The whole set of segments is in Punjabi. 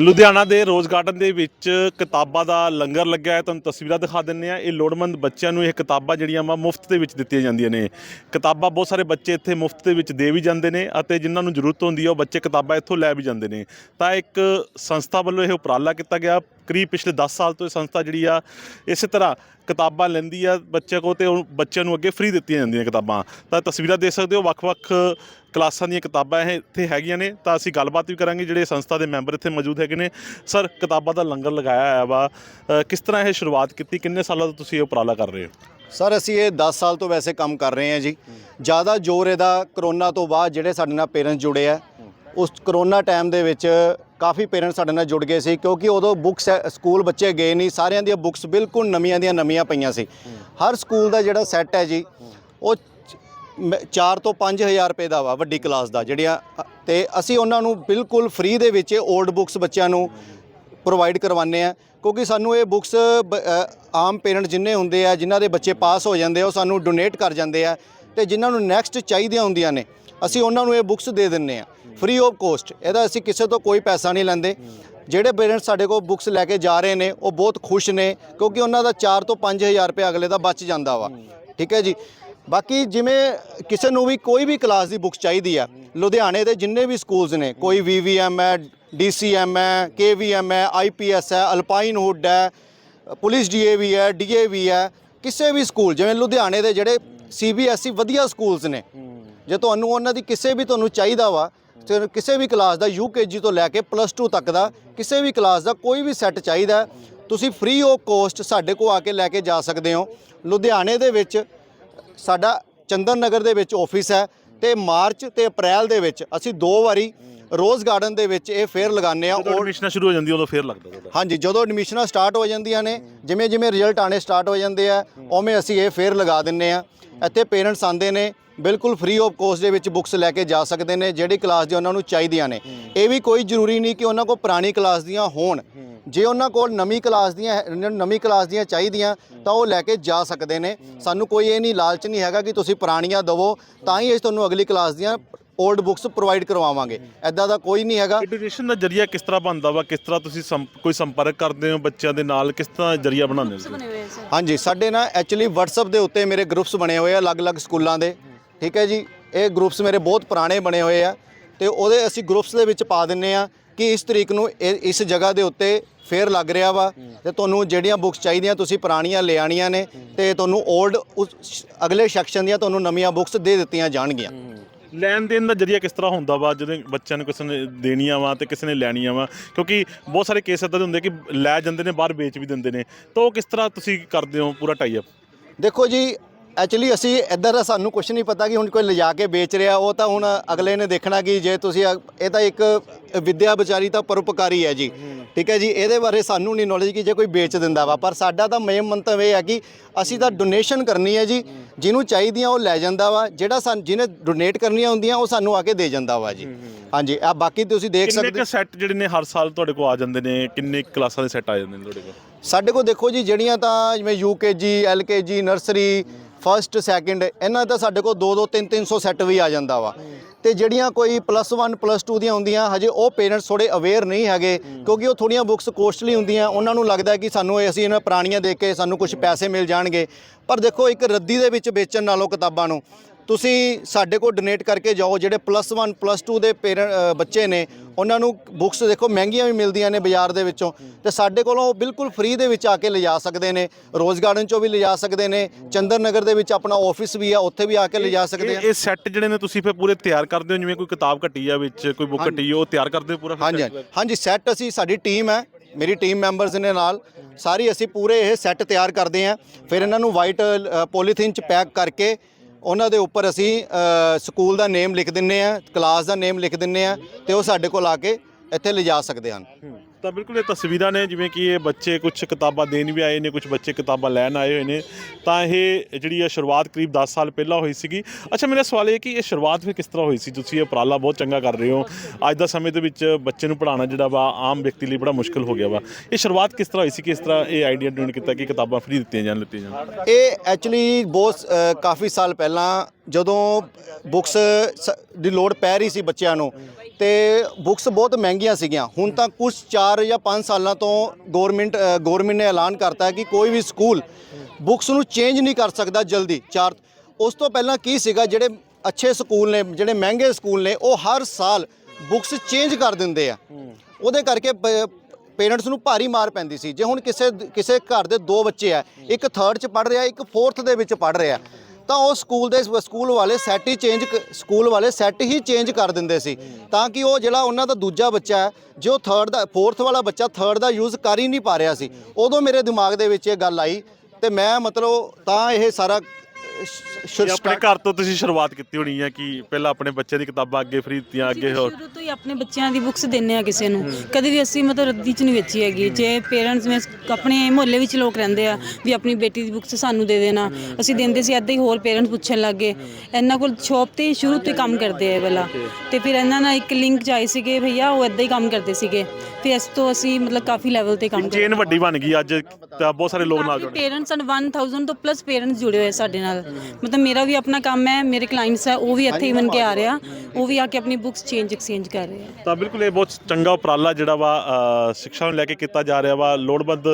ਲੁਧਿਆਣਾ ਦੇ ਰੋਜ਼ ਗਾਰਡਨ ਦੇ ਵਿੱਚ ਕਿਤਾਬਾਂ ਦਾ ਲੰਗਰ ਲੱਗਿਆ ਹੈ। ਤੁਹਾਨੂੰ ਤਸਵੀਰਾਂ ਦਿਖਾ ਦਿੰਨੇ ਆ ਇਹ ਲੋੜਵੰਦ ਬੱਚਿਆਂ ਨੂੰ ਇਹ ਕਿਤਾਬਾਂ ਜਿਹੜੀਆਂ ਵਾ ਮੁਫਤ ਦੇ ਵਿੱਚ ਦਿੱਤੀਆਂ ਜਾਂਦੀਆਂ ਨੇ। ਕਿਤਾਬਾਂ ਬਹੁਤ ਸਾਰੇ ਬੱਚੇ ਇੱਥੇ ਮੁਫਤ ਦੇ ਵਿੱਚ ਦੇ ਵੀ ਜਾਂਦੇ ਨੇ ਅਤੇ ਜਿਨ੍ਹਾਂ ਨੂੰ ਜ਼ਰੂਰਤ ਹੁੰਦੀ ਹੈ ਉਹ ਬੱਚੇ ਕਿਤਾਬਾਂ ਇੱਥੋਂ ਲੈ ਵੀ ਜਾਂਦੇ ਨੇ। ਤਾਂ ਇੱਕ ਸੰਸਥਾ ਵੱਲੋਂ ਇਹ ਉਪਰਾਲਾ ਕੀਤਾ ਗਿਆ। ਕਰੀਬ ਪਿਛਲੇ 10 ਸਾਲ ਤੋਂ ਇਹ ਸੰਸਥਾ ਜਿਹੜੀ ਆ, ਇਸੇ ਤਰ੍ਹਾਂ ਕਿਤਾਬਾਂ ਲੈਂਦੀ ਆ ਬੱਚੇ ਕੋ ਤੇ ਉਹ ਬੱਚਿਆਂ ਨੂੰ ਅੱਗੇ ਫ੍ਰੀ ਦਿੱਤੀਆਂ ਜਾਂਦੀਆਂ ਕਿਤਾਬਾਂ। ਤਾਂ ਤਸਵੀਰਾਂ ਦੇਖ ਸਕਦੇ ਹੋ ਵੱਖ-ਵੱਖ ਕਲਾਸਾਂ ਦੀਆਂ ਕਿਤਾਬਾਂ ਇਹ ਇੱਥੇ ਹੈਗੀਆਂ ਨੇ। ਤਾਂ ਅਸੀਂ ਗੱਲਬਾਤ ਵੀ ਕਰਾਂਗੇ ਜਿਹੜੇ ਸੰਸਥਾ ਦੇ ਮੈਂਬਰ ਇੱਥੇ ਮੌਜੂਦ ਹੈਗੇ ਨੇ। ਸਰ ਕਿਤਾਬਾਂ ਦਾ ਲੰਗਰ ਲਗਾਇਆ ਹੋਇਆ ਵਾ। ਅ, ਕਿਸ ਤਰ੍ਹਾਂ ਇਹ ਸ਼ੁਰੂਆਤ ਕੀਤੀ? ਕਿੰਨੇ ਸਾਲਾਂ ਤੋਂ ਤੁਸੀਂ ਇਹ ਉਪਰਾਲਾ ਕਰ ਰਹੇ ਹੋ? ਸਰ ਅਸੀਂ ਇਹ 10 ਸਾਲ ਤੋਂ ਵੈਸੇ ਕੰਮ ਕਰ ਰਹੇ ਹਾਂ ਜੀ। ਜ਼ਿਆਦਾ ਜ਼ੋਰ ਇਹਦਾ ਕਰੋਨਾ ਤੋਂ ਬਾਅਦ ਜਿਹੜੇ ਸਾਡੇ ਨਾਲ ਪੇਰੈਂਟਸ ਜੁੜੇ ਆ ਉਸ ਕਰੋਨਾ ਟਾਈਮ ਦੇ ਵਿੱਚ ਕਾਫੀ ਪੇਰੈਂਟਸ ਸਾਡੇ ਨਾਲ ਜੁੜ ਗਏ ਸੀ ਕਿਉਂਕਿ ਉਦੋਂ ਬੁੱਕਸ ਸਕੂਲ ਬੱਚੇ ਗਏ ਨਹੀਂ ਸਾਰਿਆਂ ਦੀਆਂ ਬੁੱਕਸ ਬਿਲਕੁਲ ਨਵੀਆਂ ਦੀਆਂ ਨਵੀਆਂ ਪਈਆਂ ਸੀ। ਹਰ ਸਕੂਲ ਦਾ ਜਿਹੜਾ ਸੈੱਟ ਹੈ ਜੀ ਉਹ 4 ਤੋਂ 5000 ਰੁਪਏ ਦਾ ਵਾ ਵੱਡੀ ਕਲਾਸ ਦਾ ਜਿਹੜੀਆਂ ਅ, ਤੇ ਅਸੀਂ ਉਹਨਾਂ ਨੂੰ ਬਿਲਕੁਲ ਫ੍ਰੀ ਦੇ ਵਿੱਚ 올ਡ ਬੁੱਕਸ ਬੱਚਿਆਂ ਨੂੰ ਪ੍ਰੋਵਾਈਡ ਕਰਵਾਉਂਦੇ ਆ ਕਿਉਂਕਿ ਸਾਨੂੰ ਇਹ ਬੁੱਕਸ ਆਮ ਪੇਰੈਂਟ ਜਿੰਨੇ ਹੁੰਦੇ ਆ ਜਿਨ੍ਹਾਂ ਦੇ ਬੱਚੇ ਪਾਸ ਹੋ ਜਾਂਦੇ ਆ ਉਹ ਸਾਨੂੰ ਡੋਨੇਟ ਕਰ ਜਾਂਦੇ ਆ ਤੇ ਜਿਨ੍ਹਾਂ ਨੂੰ ਨੈਕਸਟ ਚਾਹੀਦੀਆਂ ਹੁੰਦੀਆਂ ਨੇ ਅਸੀਂ ਉਹਨਾਂ ਨੂੰ ਇਹ ਬੁੱਕਸ ਦੇ ਦਿੰਨੇ ਆ ਫ੍ਰੀ ਆਫ ਕੋਸਟ ਇਹਦਾ ਅਸੀਂ ਕਿਸੇ ਤੋਂ ਕੋਈ ਪੈਸਾ ਨਹੀਂ ਲੈਂਦੇ। ਜਿਹੜੇ ਪੇਰੈਂਟਸ ਸਾਡੇ ਕੋਲ ਬੁੱਕਸ ਲੈ ਕੇ ਜਾ ਰਹੇ ਨੇ, ਉਹ ਬਹੁਤ ਖੁਸ਼ ਨੇ, ਕਿਉਂਕਿ ਉਹਨਾਂ ਦਾ 4 ਤੋਂ 5000 ਰੁਪਏ ਅਗਲੇ ਦਾ ਬਚ ਜਾਂਦਾ ਵਾ। ਠੀਕ ਹੈ ਜੀ? ਬਾਕੀ ਜਿਵੇਂ ਕਿਸੇ ਨੂੰ ਵੀ ਕੋਈ ਵੀ ਕਲਾਸ ਦੀ ਬੁੱਕਸ ਚਾਹੀਦੀ ਆ, ਲੁਧਿਆਣੇ ਦੇ ਜਿੰਨੇ ਵੀ ਸਕੂਲਸ ਨੇ, ਕੋਈ ਵੀਵੀਐਮ ਹੈ ਡੀਸੀਐਮ ਹੈ ਕੇਵੀਐਮ ਹੈ ਆਈਪੀਐਸ ਹੈ ਅਲਪਾਈਨ ਹੁੱਡ ਹੈ ਪੁਲਿਸ ਡੀਏਵੀ ਹੈ ਡੀਏਵੀ ਹੈ, ਕਿਸੇ ਵੀ ਸਕੂਲ ਜਿਵੇਂ ਲੁਧਿਆਣੇ ਦੇ ਜਿਹੜੇ ਸੀਬੀਐਸਈ ਵਧੀਆ ਸਕੂਲਸ ਨੇ ਜੇ ਤੁਹਾਨੂੰ ਉਹਨਾਂ ਦੀ ਕਿਸੇ ਵੀ ਤੁਹਾਨੂੰ ਚਾਹੀਦਾ ਵਾ ਤੇ ਕਿਸੇ ਵੀ ਕਲਾਸ ਦਾ ਯੂਕੇਜੀ ਤੋਂ ਲੈ ਕੇ ਪਲੱਸ 2 ਤੱਕ ਦਾ ਕਿਸੇ ਵੀ ਕਲਾਸ ਦਾ ਕੋਈ ਵੀ ਸੈੱਟ ਚਾਹੀਦਾ ਤੁਸੀਂ ਫ੍ਰੀ ਆਫ ਕੋਸਟ ਸਾਡੇ ਕੋਲ ਆ ਕੇ ਲੈ ਕੇ ਜਾ ਸਕਦੇ ਹੋ। ਲੁਧਿਆਣੇ ਦੇ ਵਿੱਚ ਸਾਡਾ ਚੰਦਨ ਨਗਰ ਦੇ ਵਿੱਚ ਆਫਿਸ ਹੈ ਤੇ ਮਾਰਚ ਤੇ ਅਪ੍ਰੈਲ ਦੇ ਵਿੱਚ ਅਸੀਂ ਦੋ ਵਾਰੀ ਰੋਜ਼ ਗਾਰਡਨ ਦੇ ਵਿੱਚ ਇਹ ਫੇਅਰ ਲਗਾਉਂਦੇ ਆ ਜਦੋਂ ਐਡਮਿਸ਼ਨਾਂ ਸ਼ੁਰੂ ਹੋ ਜਾਂਦੀ ਉਦੋਂ ਫੇਰ ਲੱਗਦਾ ਤੁਹਾਡਾ। ਹਾਂਜੀ ਜਦੋਂ ਐਡਮਿਸ਼ਨਾਂ ਸਟਾਰਟ ਹੋ ਜਾਂਦੀਆਂ ਨੇ ਜਿਵੇਂ ਜਿਵੇਂ ਰਿਜ਼ਲਟ ਆਣੇ ਸਟਾਰਟ ਹੋ ਜਾਂਦੇ ਆ ਉਵੇਂ ਅਸੀਂ ਇਹ ਫੇਅਰ ਲਗਾ ਦਿੰਨੇ ਆ ਇੱਥੇ ਪੇਰੈਂਟਸ ਆਉਂਦੇ ਨੇ ਬਿਲਕੁਲ ਫ੍ਰੀ ਆਫ ਕੋਸਟ ਦੇ ਵਿੱਚ ਬੁੱਕਸ ਲੈ ਕੇ ਜਾ ਸਕਦੇ ਨੇ ਜਿਹੜੀ ਕਲਾਸ ਦੀ ਉਹਨਾਂ ਨੂੰ ਚਾਹੀਦੀਆਂ ਨੇ। ਇਹ ਵੀ ਕੋਈ ਜ਼ਰੂਰੀ ਨਹੀਂ ਕਿ ਉਹਨਾਂ ਕੋਲ ਪੁਰਾਣੀ ਕਲਾਸ ਦੀਆਂ ਹੋਣ। ਜੇ ਉਹਨਾਂ ਕੋਲ ਨਵੀਂ ਕਲਾਸ ਦੀਆਂ ਨਵੀਂ ਕਲਾਸ ਦੀਆਂ ਚਾਹੀਦੀਆਂ ਤਾਂ ਉਹ ਲੈ ਕੇ ਜਾ ਸਕਦੇ ਨੇ। ਸਾਨੂੰ ਕੋਈ ਇਹ ਨਹੀਂ ਲਾਲਚ ਨਹੀਂ ਹੈਗਾ ਕਿ ਤੁਸੀਂ ਪੁਰਾਣੀਆਂ ਦਵੋ ਤਾਂ ਹੀ ਅਸੀਂ ਤੁਹਾਨੂੰ ਅਗਲੀ ਕਲਾਸ ਦੀਆਂ 올ਡ ਬੁੱਕਸ ਪ੍ਰੋਵਾਈਡ ਕਰਵਾਵਾਂਗੇ। ਐਦਾਂ ਦਾ ਕੋਈ ਨਹੀਂ ਹੈਗਾ। ਐਡੂਕੇਸ਼ਨ ਦਾ ਜਰੀਆ ਕਿਸ ਤਰ੍ਹਾਂ ਬਣਦਾ ਵਾ? ਕਿਸ ਤਰ੍ਹਾਂ ਤੁਸੀਂ ਸੰਪ- ਕੋਈ ਸੰਪਰਕ ਕਰਦੇ ਹੋ ਬੱਚਿਆਂ ਦੇ ਨਾਲ? ਕਿਸ ਤਰ੍ਹਾਂ ਜਰੀਆ ਬਣਾਉਂਦੇ ਹੋ ਹਾਂਜੀ ਸਾਡੇ ਨਾ ਐਕਚੁਅਲੀ WhatsApp ਦੇ ਉੱਤੇ ਮੇਰੇ ਗਰੁੱਪਸ ਬਣੇ ਹੋਏ ਆ ਅਲੱਗ-ਅਲੱਗ ਸਕੂਲਾਂ ਦੇ। ਠੀਕ ਹੈ ਜੀ? ਇਹ ਗਰੁੱਪਸ ਮੇਰੇ ਬਹੁਤ ਪੁਰਾਣੇ ਬਣੇ ਹੋਏ ਆ ਤੇ ਉਹਦੇ ਅਸੀਂ ਗਰੁੱਪਸ ਦੇ ਵਿੱਚ ਪਾ ਦਿੰਨੇ ਆ ਕਿ ਇਸ ਤਰੀਕ ਨੂੰ ਇਹ- ਇਸ ਜਗ੍ਹਾ ਦੇ ਉੱਤੇ ਫੇਅਰ ਲੱਗ ਰਿਹਾ ਵਾ ਤੇ ਤੁਹਾਨੂੰ ਜਿਹੜੀਆਂ ਬੁੱਕਸ ਚਾਹੀਦੀਆਂ ਤੁਸੀਂ ਪੁਰਾਣੀਆਂ ਲੈ ਆਣੀਆਂ ਨੇ ਤੇ ਤੁਹਾਨੂੰ 올ਡ ਅਗਲੇ ਸੈਕਸ਼ਨ ਦੀਆਂ ਤੁਹਾਨੂੰ ਨਵੀਆਂ ਬੁੱਕਸ ਦੇ ਦਿੱਤੀਆਂ ਜਾਣਗੀਆਂ। ਲੈਣ ਦੇਣ ਦਾ ਜਰੀਆ ਕਿਸ ਤਰ੍ਹਾਂ ਹੁੰਦਾ ਵਾ? ਜਦੋਂ ਬੱਚਿਆਂ ਨੂੰ ਕਿਸੇ ਨੇ ਦੇਣੀਆਂ ਵਾ ਤੇ ਕਿਸੇ ਨੇ ਲੈਣੀਆਂ ਵਾ ਕਿਉਂਕਿ ਬਹੁਤ ਸਾਰੇ ਕੇਸ ਇਦਾਂ ਦੇ ਹੁੰਦੇ ਕਿ ਲੈ ਜਾਂਦੇ ਨੇ ਬਾਹਰ ਵੇਚ ਵੀ ਦਿੰਦੇ ਨੇ। ਤਾਂ ਉਹ ਕਿਸ ਤਰ੍ਹਾਂ ਤੁਸੀਂ ਕਰਦੇ ਹੋ ਪੂਰਾ ਟਾਈ ਅਪ ਦੇਖੋ ਜੀ ਐਕਚੁਅਲੀ ਅਸੀਂ ਇੱਧਰ ਸਾਨੂੰ ਕੁਝ ਨਹੀਂ ਪਤਾ ਕਿ ਹੁਣ ਕੋਈ ਲਿਜਾ ਕੇ ਵੇਚ ਰਿਹਾ ਉਹ ਤਾਂ ਹੁਣ ਅਗਲੇ ਨੇ ਦੇਖਣਾ ਕਿ ਜੇ ਤੁਸੀਂ ਅ- ਇਹ ਤਾਂ ਇੱਕ ਵਿਦਿਆ ਵਿਚਾਰੀ ਤਾਂ ਪਰਉਪਕਾਰੀ ਹੈ ਜੀ। ਠੀਕ ਹੈ ਜੀ ਇਹਦੇ ਬਾਰੇ ਸਾਨੂੰ ਨਹੀਂ ਨੌਲੇਜ ਕਿ ਜੇ ਕੋਈ ਵੇਚ ਦਿੰਦਾ ਵਾ। ਪਰ ਸਾਡਾ ਤਾਂ ਮੇਨ ਮੰਤਵ ਇਹ ਹੈ ਕਿ ਅਸੀਂ ਤਾਂ ਡੋਨੇਸ਼ਨ ਕਰਨੀ ਹੈ ਜੀ ਜਿਹਨੂੰ ਚਾਹੀਦੀਆਂ ਉਹ ਲੈ ਜਾਂਦਾ ਵਾ ਜਿਹੜਾ ਸਾਨੂੰ ਜਿਹਨੇ ਡੋਨੇਟ ਕਰਨੀਆਂ ਹੁੰਦੀਆਂ ਉਹ ਸਾਨੂੰ ਆ ਕੇ ਦੇ ਜਾਂਦਾ ਵਾ ਜੀ। ਹਾਂਜੀ ਆ ਬਾਕੀ ਤੁਸੀਂ ਦੇਖ ਕਿੰਨੇ ਸਕਦੇ ਕੁ ਸੈੱਟ ਜਿਹੜੇ ਨੇ ਹਰ ਸਾਲ ਤੁਹਾਡੇ ਕੋਲ ਆ ਜਾਂਦੇ ਨੇ? ਕਿੰਨੇ ਕੁ ਕਲਾਸਾਂ ਦੇ ਸੈੱਟ ਆ ਜਾਂਦੇ ਨੇ ਤੁਹਾਡੇ ਕੋਲ? ਸਾਡੇ ਕੋਲ ਦੇਖੋ ਜੀ ਜਿਹੜੀਆਂ ਤਾਂ ਜਿਵੇਂ UKG LKG nursery first second ਇਹਨਾਂ ਦਾ ਸਾਡੇ ਕੋਲ 2 2 3 300 ਸੈੱਟ ਵੀ ਆ ਜਾਂਦਾ ਵਾ। ਤੇ ਜਿਹੜੀਆਂ ਕੋਈ ਪਲੱਸ 1 ਪਲੱਸ 2 ਦੀਆਂ ਹੁੰਦੀਆਂ, ਹਜੇ ਉਹ ਪੇਰੈਂਟਸ ਥੋੜੇ ਅਵੇਅਰ ਨਹੀਂ ਹੈਗੇ, ਕਿਉਂਕਿ ਉਹ ਥੋੜੀਆਂ ਬੁੱਕਸ ਕੋਸਟਲੀ ਹੁੰਦੀਆਂ, ਉਹਨਾਂ ਨੂੰ ਲੱਗਦਾ ਕਿ ਸਾਨੂੰ ਅਸੀਂ ਇਹਨਾਂ ਪੁਰਾਣੀਆਂ ਦੇ ਕੇ ਸਾਨੂੰ ਕੁਝ ਪੈਸੇ ਮਿਲ ਜਾਣਗੇ। ਪਰ ਦੇਖੋ ਇੱਕ ਰੱਦੀ ਦੇ ਵਿੱਚ ਵੇਚਣ ਨਾਲੋਂ ਕਿਤਾਬਾਂ ਨੂੰ ਤੁਸੀਂ ਸਾਡੇ ਕੋਲ ਡੋਨੇਟ ਕਰਕੇ ਜਾਓ ਜਿਹੜੇ ਪਲੱਸ 1 ਪਲੱਸ 2 ਦੇ ਪੇਰੈਂਟ ਬੱਚੇ ਨੇ ਉਹਨਾਂ ਨੂੰ ਬੁੱਕਸ ਦੇਖੋ ਮਹਿੰਗੀਆਂ ਵੀ ਮਿਲਦੀਆਂ ਨੇ ਬਾਜ਼ਾਰ ਦੇ ਵਿੱਚੋਂ। ਤੇ ਸਾਡੇ ਕੋਲੋਂ ਉਹ ਬਿਲਕੁਲ ਫ੍ਰੀ ਦੇ ਵਿੱਚ ਆ ਕੇ ਲਿਜਾ ਸਕਦੇ ਨੇ ਰੋਜ਼ ਗਾਰਡਨ ਚੋਂ ਵੀ ਲਿਜਾ ਸਕਦੇ ਨੇ ਚੰਦਰ ਨਗਰ ਦੇ ਵਿੱਚ ਆਪਣਾ ਆਫਿਸ ਵੀ ਆ ਉੱਥੇ ਵੀ ਆ ਕੇ ਲਿਜਾ ਸਕਦੇ ਆ। ਇਹ ਸੈੱਟ ਜਿਹੜੇ ਨੇ ਤੁਸੀਂ ਫਿਰ ਪੂਰੇ ਤਿਆਰ ਕਰਦੇ ਹੋ ਜਿਵੇਂ ਕੋਈ ਕਿਤਾਬ ਘਟੀ ਆ ਵਿੱਚ ਕੋਈ ਬੁੱਕ ਘਟੀ ਆ, ਉਹ ਤਿਆਰ ਕਰਦੇ ਹੋ ਪੂਰਾ ਹਾਂਜੀ? ਹਾਂਜੀ। ਸੈੱਟ ਅਸੀਂ ਸਾਡੀ ਟੀਮ ਹੈ ਮੇਰੀ ਟੀਮ ਮੈਂਬਰਸ ਨੇ ਨਾਲ। ਸਾਰੀ ਅਸੀਂ ਪੂਰੇ ਇਹ ਸੈੱਟ ਤਿਆਰ ਕਰਦੇ ਹਾਂ ਫਿਰ ਇਹਨਾਂ ਨੂੰ ਵਾਈਟ ਪੋਲੀਥੀਨ ਚ ਪੈਕ ਕਰਕੇ ਉਹਨਾਂ ਦੇ ਉੱਪਰ ਅਸੀਂ ਸਕੂਲ ਦਾ ਨੇਮ ਲਿਖ ਦਿੰਨੇ ਆ, ਕਲਾਸ ਦਾ ਨੇਮ ਲਿਖ ਦਿੰਨੇ ਆ ਤੇ ਉਹ ਸਾਡੇ ਕੋਲ ਆ ਕੇ ਇੱਥੇ ਲਿਜਾ ਸਕਦੇ ਹਨ। ਤਾਂ ਬਿਲਕੁਲ ਇਹ ਤਸਵੀਰਾਂ ਨੇ, ਜਿਵੇਂ ਕਿ ਇਹ ਬੱਚੇ ਕੁਝ ਕਿਤਾਬਾਂ ਦੇਣ ਵੀ ਆਏ ਨੇ ਕੁਝ ਬੱਚੇ ਕਿਤਾਬਾਂ ਲੈਣ ਆਏ ਹੋਏ ਨੇ। ਤਾਂ ਇਹ ਜਿਹੜੀ ਇਹ ਸ਼ੁਰੂਆਤ ਕਰੀਬ 10 ਸਾਲ ਪਹਿਲਾਂ ਹੋਈ ਸੀਗੀ। ਅੱਛਾ, ਮੇਰਾ ਸਵਾਲ ਇਹ ਕਿ ਇਹ ਸ਼ੁਰੂਆਤ ਫਿਰ ਕਿਸ ਤਰ੍ਹਾਂ ਹੋਈ ਸੀ? ਤੁਸੀਂ ਇਹ ਉਪਰਾਲਾ ਬਹੁਤ ਚੰਗਾ ਕਰ ਰਹੇ ਹੋ। ਅੱਜ ਦਾ ਸਮੇਂ ਦੇ ਵਿੱਚ ਬੱਚੇ ਨੂੰ ਪੜ੍ਹਾਉਣਾ ਜਿਹੜਾ ਵਾ, ਆਮ ਵਿਅਕਤੀ ਲਈ ਬੜਾ ਮੁਸ਼ਕਲ ਹੋ ਗਿਆ ਵਾ। ਇਹ ਸ਼ੁਰੂਆਤ ਕਿਸ ਤਰ੍ਹਾਂ ਹੋਈ ਸੀ? ਕਿਸ ਤਰ੍ਹਾਂ ਇਹ ਆਈਡੀਆ ਡਿਊਨ ਕੀਤਾ ਕਿ ਕਿਤਾਬਾਂ ਫ੍ਰੀ ਦਿੱਤੀਆਂ ਜਾਣ ਲਿੱਤੀਆਂ ਜਾਣ? ਇਹ ਐਕਚੁਅਲੀ ਬਹੁਤ ਕਾਫੀ ਸਾਲ ਪਹਿਲਾਂ ਜਦੋਂ ਬੁੱਕਸ ਦੀ ਲੋੜ ਪੈ ਰਹੀ ਸੀ ਬੱਚਿਆਂ ਨੂੰ ਤੇ ਬੁੱਕਸ ਬਹੁਤ ਮਹਿੰਗੀਆਂ ਸੀਗੀਆਂ। ਹੁਣ ਤਾਂ ਕੁਝ 4 ਜਾਂ 5 ਸਾਲਾਂ ਤੋਂ ਗਵਰਨਮੈਂਟ ਗਵਰਨਮੈਂਟ ਨੇ ਐਲਾਨ ਕਰਤਾ ਹੈ ਕਿ ਕੋਈ ਵੀ ਸਕੂਲ ਬੁੱਕਸ ਨੂੰ ਚੇਂਜ ਨਹੀਂ ਕਰ ਸਕਦਾ ਜਲਦੀ। ਚਾਰ, ਉਸ ਤੋਂ ਪਹਿਲਾਂ ਕੀ ਸੀਗਾ, ਜਿਹੜੇ ਅੱਛੇ ਸਕੂਲ ਨੇ, ਜਿਹੜੇ ਮਹਿੰਗੇ ਸਕੂਲ ਨੇ, ਉਹ ਹਰ ਸਾਲ ਬੁੱਕਸ ਚੇਂਜ ਕਰ ਦਿੰਦੇ ਆ। ਉਹਦੇ ਕਰਕੇ ਪੇਰੈਂਟਸ ਨੂੰ ਭਾਰੀ ਮਾਰ ਪੈਂਦੀ ਸੀ। ਜੇ ਹੁਣ ਕਿਸੇ ਕਿਸੇ ਘਰ ਦੇ ਦੋ ਬੱਚੇ ਆ, ਇੱਕ ਥਰਡ ਚ ਪੜ ਰਿਹਾ, ਇੱਕ ਫੋਰਥ ਦੇ ਵਿੱਚ ਪੜ ਰਿਹਾ ਤਾਂ ਉਹ ਸਕੂਲ ਦੇ ਸਕੂਲ ਵਾਲੇ ਸੈੱਟ ਹੀ ਚੇਂਜ ਸਕੂਲ ਵਾਲੇ ਸੈੱਟ ਹੀ ਚੇਂਜ ਕਰ ਦਿੰਦੇ ਸੀ। ਤਾਂ ਕਿ ਉਹ ਜਿਹੜਾ ਉਹਨਾਂ ਦਾ ਦੂਜਾ ਬੱਚਾ ਹੈ, ਜੋ ਥਰਡ ਦਾ ਫੋਰਥ ਵਾਲਾ ਬੱਚਾ ਥਰਡ ਦਾ ਯੂਜ਼ ਕਰ ਹੀ ਨਹੀਂ ਪਾ ਰਿਹਾ ਸੀ, ਉਦੋਂ ਮੇਰੇ ਦਿਮਾਗ ਦੇ ਵਿੱਚ ਇਹ ਗੱਲ ਆਈ ਤੇ ਮੈਂ ਮਤਲਬ ਤਾਂ ਇਹ ਸਾਰਾ ਇਹ ਆਪਣੇ ਘਰ ਤੋਂ ਤੁਸੀਂ ਸ਼ੁਰੂਆਤ ਕੀਤੀ ਹੋਣੀ ਹੈ ਕਿ ਪਹਿਲਾਂ ਆਪਣੇ ਬੱਚੇ ਦੀ ਕਿਤਾਬਾਂ ਅੱਗੇ ਫ੍ਰੀ ਦਿੱਤੀਆਂ ਅੱਗੇ ਹੋਰ। ਸ਼ੁਰੂ ਤੋਂ ਹੀ ਆਪਣੇ ਬੱਚਿਆਂ ਦੀ ਬੁੱਕਸ ਦਿੰਨੇ ਆ ਕਿਸੇ ਨੂੰ। ਕਦੇ ਵੀ ਅਸੀਂ ਮਤਲਬ ਰੱਦੀ ਚ ਨਹੀਂ ਵੇਚੀ ਹੈਗੀ। ਜੇ ਪੇਰੈਂਟਸ ਨੇ ਆਪਣੇ ਮੁਹੱਲੇ ਵਿੱਚ ਲੋਕ ਰਹਿੰਦੇ ਆ ਵੀ ਆਪਣੀ ਬੇਟੀ ਦੀ ਬੁੱਕਸ ਸਾਨੂੰ ਦੇ ਦੇਣਾ। ਅਸੀਂ ਦਿੰਦੇ ਸੀ ਐਦਾਂ ਹੀ ਹੋਰ ਪੇਰੈਂਟਸ ਪੁੱਛਣ ਲੱਗੇ ਇਹਨਾਂ ਕੋਲ ਸ਼ੌਪ ਤੇ ਸ਼ੁਰੂ ਤੋਂ ਹੀ ਕੰਮ ਕਰਦੇ ਆ ਪਹਿਲਾਂ ਤੇ ਫਿਰ ਇਹਨਾਂ ਨਾਲ ਇੱਕ ਲਿੰਕ ਆਏ ਸੀਗੇ ਭਈਆ ਉਹ ਐਦਾਂ ਹੀ ਕੰਮ ਕਰਦੇ ਸੀਗੇ। ਫਿਰ ਇਸ ਤੋਂ ਅਸੀਂ ਮਤਲਬ ਕਾਫੀ ਲੈਵਲ ਤੇ ਕੰਮ ਕਰਦੇ ਚੇਨ ਵੱਡੀ ਬਣ ਗਈ ਅੱਜ। ਤਾਂ ਬਹੁਤ ਸਾਰੇ ਲੋਕ ਨਾਲ ਜੁੜੇ। ਪੇਰੈਂਟਸ ਹਨ 1000 ਤੋਂ ਪਲੱਸ ਪੇਰੈਂਟਸ ਜੁੜੇ ਹੋਏ ਸਾਡੇ ਨਾਲ। ਮਤਲਬ ਮੇਰਾ ਵੀ ਆਪਣਾ ਕੰਮ ਹੈ ਮੇਰੇ ਕਲਾਇੰਟਸ ਹੈ ਉਹ ਵੀ ਇੱਥੇ ਹੀ ਬਣ ਕੇ ਆ ਰਿਹਾ ਉਹ ਵੀ ਆ ਕੇ ਆਪਣੀ ਬੁੱਕਸ ਚੇਂਜ ਐਕਸਚੇਂਜ ਕਰ ਰਹੇ ਆ। ਤਾਂ ਬਿਲਕੁਲ ਇਹ ਬਹੁਤ ਚੰਗਾ ਉਪਰਾਲਾ ਜਿਹੜਾ ਵਾ ਅ, ਸਿੱਖਿਆ ਨੂੰ ਲੈ ਕੇ ਕੀਤਾ ਜਾ ਰਿਹਾ ਵਾ ਲੋੜਵੰਦ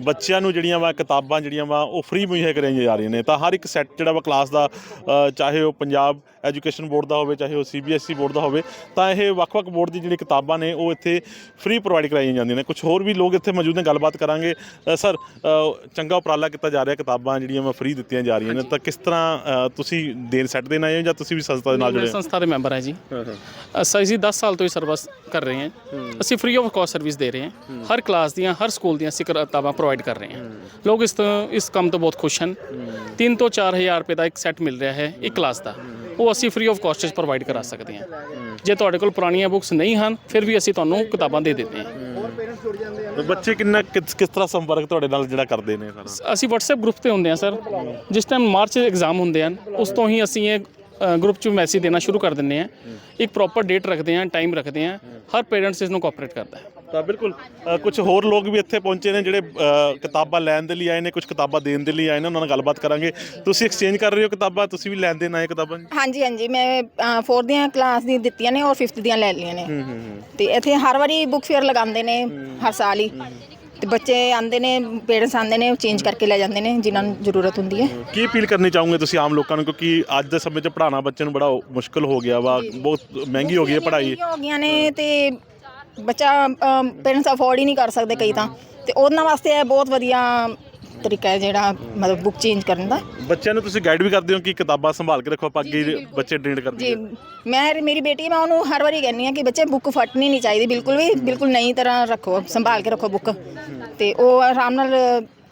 ਬੱਚਿਆਂ ਨੂੰ ਜਿਹੜੀਆਂ ਵਾ ਕਿਤਾਬਾਂ ਜਿਹੜੀਆਂ ਵਾ ਉਹ ਫ੍ਰੀ ਮੁਹੱਈਆ ਕਰਾਈਆਂ ਜਾ ਰਹੀਆਂ ਨੇ। ਤਾਂ ਹਰ ਇੱਕ ਸੈੱਟ ਜਿਹੜਾ ਵਾ ਕਲਾਸ ਦਾ ਅ, ਚਾਹੇ ਉਹ ਪੰਜਾਬ ਐਜੂਕੇਸ਼ਨ ਬੋਰਡ ਦਾ ਹੋਵੇ ਚਾਹੇ ਉਹ ਸੀਬੀਐਸਈ ਬੋਰਡ ਦਾ ਹੋਵੇ ਤਾਂ ਇਹ ਵੱਖ-ਵੱਖ ਬੋਰਡ ਦੀ ਜਿਹੜੀ ਕਿਤਾਬਾਂ ਨੇ ਉਹ ਇੱਥੇ ਫ੍ਰੀ ਪ੍ਰੋਵਾਈਡ ਕਰਾਈਆਂ ਜਾਂਦੀਆਂ ਨੇ। ਕੁਝ ਹੋਰ ਵੀ ਲੋਕ ਇੱਥੇ ਮੌਜੂਦ ਨੇ ਗੱਲਬਾਤ ਕਰਾਂਗੇ। ਅ, ਸਰ ਚੰਗਾ ਉਪਰਾਲਾ ਕੀਤਾ ਜਾ ਰਿਹਾ ਕਿਤਾਬਾਂ ਜਿਹੜੀਆਂ ਵਾ ਫ੍ਰੀ ਦਿੱਤੀਆਂ ਜਾ ਰਹੀਆਂ ਨੇ ਤਾਂ ਕਿਸ ਤਰ੍ਹਾਂ ਤੁਸੀਂ ਦੇਣ ਸੈੱਟ ਦੇਣ ਆਏ ਹੋ ਜਾਂ ਤੁਸੀਂ ਵੀ ਸੰਸਥਾ ਦੇ ਨਾਲ ਮੈਂ ਜੁੜੇ ਹੋ? ਸੰਸਥਾ ਦੇ ਮੈਂਬਰ ਹੈ ਜੀ। ਅਸਾਂ ਅਸੀਂ 10 ਸਾਲ ਤੋਂ ਹੀ ਸਰਵਿਸ ਕਰ ਰਹੇ ਹਾਂ। ਅਸੀਂ ਫ੍ਰੀ ਆਫ ਕਾਸਟ ਸਰਵਿਸ ਦੇ ਰਹੇ ਹਾਂ। ਹਰ ਕਲਾਸ ਦੀਆਂ ਹਰ ਸਕੂਲ ਦੀਆਂ ਅਸੀਂ ਕਿਤਾਬਾਂ ਪ੍ਰੋਵਾਈਡ ਕਰ ਰਹੇ ਹਾਂ। ਲੋਕ ਇਸ ਤੋਂ ਇਸ ਕੰਮ ਤੋਂ ਬਹੁਤ ਖੁਸ਼ ਹਨ। 3 ਤੋਂ 4000 ਰੁਪਏ ਦਾ ਇੱਕ ਸੈੱਟ ਮਿਲ ਰਿਹਾ ਹੈ ਇੱਕ ਕਲਾਸ ਦਾ। ਉਹ ਅਸੀਂ ਫ੍ਰੀ ਆਫ ਕਾਸਟ 'ਚ ਪ੍ਰੋਵਾਈਡ ਕਰਾ ਸਕਦੇ ਹਾਂ। ਜੇ ਤੁਹਾਡੇ ਕੋਲ ਪੁਰਾਣੀਆਂ ਬੁੱਕਸ ਨਹੀਂ ਹਨ ਫਿਰ ਵੀ ਅਸੀਂ ਤੁਹਾਨੂੰ ਕਿਤਾਬਾਂ ਦੇ ਦਿੰਦੇ ਹਾਂ। ਬੱਚੇ ਕਿੰਨਾ ਕਿਸ ਕਿਸ ਤਰ੍ਹਾਂ ਸੰਪਰਕ ਤੁਹਾਡੇ ਨਾਲ ਜਿਹੜਾ ਕਰਦੇ ਨੇ ਸਾਰਾ? ਅਸੀਂ WhatsApp ਗਰੁੱਪ ਤੇ ਹੁੰਦੇ ਹਾਂ ਸਰ ਜਿਸ ਟਾਈਮ ਮਾਰਚ ਐਗਜ਼ਾਮ ਹੁੰਦੇ ਹਨ ਉਸ ਤੋਂ ਹੀ ਅਸੀਂ ਇਹ ਗਰੁੱਪ 'ਚ ਮੈਸੇਜ ਦੇਣਾ ਸ਼ੁਰੂ ਕਰ ਦਿੰਦੇ ਹਾਂ। ਇੱਕ ਪ੍ਰੋਪਰ ਡੇਟ ਰੱਖਦੇ ਹਾਂ ਟਾਈਮ ਰੱਖਦੇ ਹਾਂ। ਹਰ ਪੇਰੈਂਟਸ ਇਸ ਨੂੰ ਕੋਆਪਰੇਟ ਕਰਦਾ ਹੈ। ਤਾਂ ਬਿਲਕੁਲ ਕੁਝ ਹੋਰ ਲੋਕ ਵੀ ਇੱਥੇ ਪਹੁੰਚੇ ਨੇ ਜਿਹੜੇ ਕਿਤਾਬਾਂ ਲੈਣ ਦੇ ਲਈ ਆਏ ਨੇ ਕੁਝ ਕਿਤਾਬਾਂ ਦੇਣ ਦੇ ਲਈ ਆਏ ਨੇ ਉਹਨਾਂ ਨਾਲ ਗੱਲਬਾਤ ਕਰਾਂਗੇ। ਤੁਸੀਂ ਐਕਸਚੇਂਜ ਕਰ ਰਹੇ ਹੋ ਕਿਤਾਬਾਂ ਤੁਸੀਂ ਵੀ ਲੈਣ ਦੇਣ ਆਏ ਕਿਤਾਬਾਂ ਹਾਂਜੀ ਹਾਂਜੀ ਮੈਂ 4th ਦੀਆਂ ਕਲਾਸ ਦੀ ਦਿੱਤੀਆਂ ਨੇ ਔਰ 5th ਦੀਆਂ ਲੈ ਲਈਆਂ ਨੇ। ਤੇ ਇੱਥੇ ਹਰ ਵਾਰੀ ਬੁੱਕ ਫੇਅਰ ਲਗਾਉਂਦੇ ਨੇ ਹਰ ਸਾਲ ਹੀ। ਤੇ ਬੱਚੇ ਆਉਂਦੇ ਨੇ ਪੇਰੈਂਟਸ ਆਉਂਦੇ ਨੇ ਚੇਂਜ ਕਰਕੇ ਲੈ ਜਾਂਦੇ ਨੇ ਜਿਨ੍ਹਾਂ ਨੂੰ ਜ਼ਰੂਰਤ ਹੁੰਦੀ ਹੈ। ਕੀ ਅਪੀਲ ਕਰਨੀ ਚਾਹੋਗੇ ਤੁਸੀਂ ਆਮ ਲੋਕਾਂ ਨੂੰ? ਕਿਉਂਕਿ ਅੱਜ ਦੇ ਸਮੇਂ 'ਚ ਪੜ੍ਹਾਉਣਾ ਬੱਚੇ ਨੂੰ ਬੜਾ ਮੁਸ਼ਕਲ ਹੋ ਗਿਆ ਵਾ ਬਹੁਤ ਮਹਿੰਗੀ ਹੋ ਗਈ ਹੈ ਪੜ੍ਹਾਈ। ਹੋ ਗਈਆਂ ਨੇ ਤੇ ਬੱਚਾ ਪੇਰੈਂਟਸ ਅਫੋਰਡ ਹੀ ਨਹੀਂ ਕਰ ਸਕਦੇ ਕਈ ਤਾਂ। ਤੇ ਉਹਨਾਂ ਵਾਸਤੇ ਇਹ ਬਹੁਤ ਵਧੀਆ ਤਰੀਕਾ ਹੈ ਜਿਹੜਾ ਮਤਲਬ ਬੁੱਕ ਚੇਂਜ ਕਰਨ ਦਾ। ਬੱਚਿਆਂ ਨੂੰ ਤੁਸੀਂ ਗਾਈਡ ਵੀ ਕਰਦੇ ਹੋ ਕਿ ਕਿਤਾਬਾਂ ਸੰਭਾਲ ਕੇ ਰੱਖੋ ਆਪਾਂ ਅੱਗੇ ਬੱਚੇ ਡਰੀਡ ਕਰਦੇ ਜੀ ਮੈਂ ਮੇਰੀ ਬੇਟੀ ਮੈਂ ਉਹਨੂੰ ਹਰ ਵਾਰੀ ਕਹਿੰਦੀ ਆ ਕਿ ਬੱਚੇ ਬੁੱਕ ਫਟਣੀ ਨਹੀਂ ਚਾਹੀਦੀ ਬਿਲਕੁਲ ਵੀ ਬਿਲਕੁਲ ਨਈ ਤਰ੍ਹਾਂ ਰੱਖੋ ਸੰਭਾਲ ਕੇ ਰੱਖੋ ਬੁੱਕ ਤੇ ਉਹ ਆਰਾਮ ਨਾਲ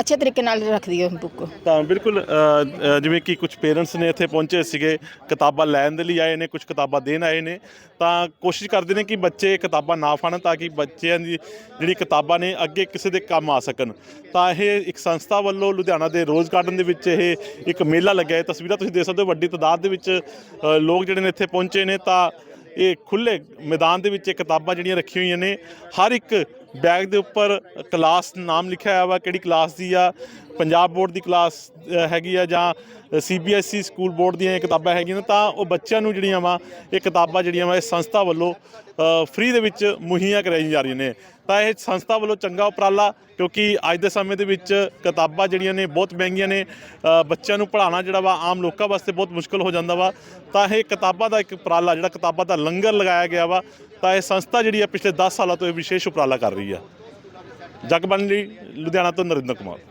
ਅੱਛੇ ਤਰੀਕੇ ਨਾਲ ਰੱਖਦੀ ਹੈ ਬੁੱਕ ਤਾਂ ਬਿਲਕੁਲ ਅ, ਅ, ਜਿਵੇਂ ਕਿ ਕੁਝ ਪੇਰੈਂਟਸ ਨੇ ਇੱਥੇ ਪਹੁੰਚੇ ਸੀਗੇ ਕਿਤਾਬਾਂ ਲੈਣ ਦੇ ਲਈ ਆਏ ਨੇ ਕੁਝ ਕਿਤਾਬਾਂ ਦੇਣ ਆਏ ਨੇ ਤਾਂ ਕੋਸ਼ਿਸ਼ ਕਰਦੇ ਨੇ ਕਿ ਬੱਚੇ ਕਿਤਾਬਾਂ ਨਾ ਫੜਨ ਤਾਂ ਕਿ ਬੱਚਿਆਂ ਦੀ ਜਿਹੜੀ ਕਿਤਾਬਾਂ ਨੇ ਅੱਗੇ ਕਿਸੇ ਦੇ ਕੰਮ ਆ ਸਕਣ। ਤਾਂ ਇਹ ਇੱਕ ਸੰਸਥਾ ਵੱਲੋਂ ਲੁਧਿਆਣਾ ਦੇ ਰੋਜ਼ ਗਾਰਡਨ ਦੇ ਵਿੱਚ ਇਹ ਇੱਕ ਮੇਲਾ ਲੱਗਿਆ। ਹੈ ਤਸਵੀਰਾਂ ਤੁਸੀਂ ਦੇਖ ਸਕਦੇ ਹੋ ਵੱਡੀ ਤਾਦਾਦ ਦੇ ਵਿੱਚ ਅ, ਲੋਕ ਜਿਹੜੇ ਨੇ ਇੱਥੇ ਪਹੁੰਚੇ ਨੇ। ਤਾਂ ਇਹ ਖੁੱਲੇ ਮੈਦਾਨ ਦੇ ਵਿੱਚ ਇਹ ਕਿਤਾਬਾਂ ਜਿਹੜੀਆਂ ਰੱਖੀਆਂ ਹੋਈਆਂ ਨੇ। ਹਰ ਇੱਕ ਬੈਗ ਦੇ ਉੱਪਰ ਕਲਾਸ ਨਾਮ ਲਿਖਿਆ ਹੋਇਆ ਵਾ, ਕਿਹੜੀ ਕਲਾਸ ਦੀ ਆ? ਪੰਜਾਬ ਬੋਰਡ ਦੀ ਕਲਾਸ ਹੈਗੀ ਆ ਜਾਂ ਸੀਬੀਐਸਈ ਸਕੂਲ ਬੋਰਡ ਦੀਆਂ ਇਹ ਕਿਤਾਬਾਂ ਹੈਗੀਆਂ ਨੇ, ਤਾਂ ਉਹ ਬੱਚਿਆਂ ਨੂੰ ਜਿਹੜੀਆਂ ਵਾ, ਇਹ ਕਿਤਾਬਾਂ ਜਿਹੜੀਆਂ ਵਾ, ਇਹ ਸੰਸਥਾ ਵੱਲੋਂ ਫ੍ਰੀ ਦੇ ਵਿੱਚ ਮੁਹੱਈਆ ਕਰਾਈਆਂ ਜਾ ਰਹੀਆਂ ਨੇ। ਤਾਂ ਇਹ ਸੰਸਥਾ ਵੱਲੋਂ ਚੰਗਾ ਉਪਰਾਲਾ, ਕਿਉਂਕਿ ਅੱਜ ਦੇ ਸਮੇਂ ਦੇ ਵਿੱਚ ਕਿਤਾਬਾਂ ਜਿਹੜੀਆਂ ਨੇ ਬਹੁਤ ਮਹਿੰਗੀਆਂ ਨੇ ਬੱਚਿਆਂ ਨੂੰ ਪੜ੍ਹਾਉਣਾ ਜਿਹੜਾ ਵਾ, ਆਮ ਲੋਕਾਂ ਵਾਸਤੇ ਬਹੁਤ ਮੁਸ਼ਕਲ ਹੋ ਜਾਂਦਾ ਵਾ। ਤਾਂ ਇਹ ਕਿਤਾਬਾਂ ਦਾ ਇੱਕ ਉਪਰਾਲਾ, ਜਿਹੜਾ ਕਿਤਾਬਾਂ ਦਾ ਲੰਗਰ ਲਗਾਇਆ ਗਿਆ ਵਾ ਤਾਂ ਇਹ ਸੰਸਥਾ ਜਿਹੜੀ ਆ ਪਿਛਲੇ 10 ਸਾਲਾਂ ਤੋਂ ਇਹ ਵਿਸ਼ੇਸ਼ ਉਪਰਾਲਾ ਕਰ ਰਹੀ ਆ। ਜਗਬਾਣੀ ਲਈ ਲੁਧਿਆਣਾ ਤੋਂ ਨਰਿੰਦਰ ਕੁਮਾਰ।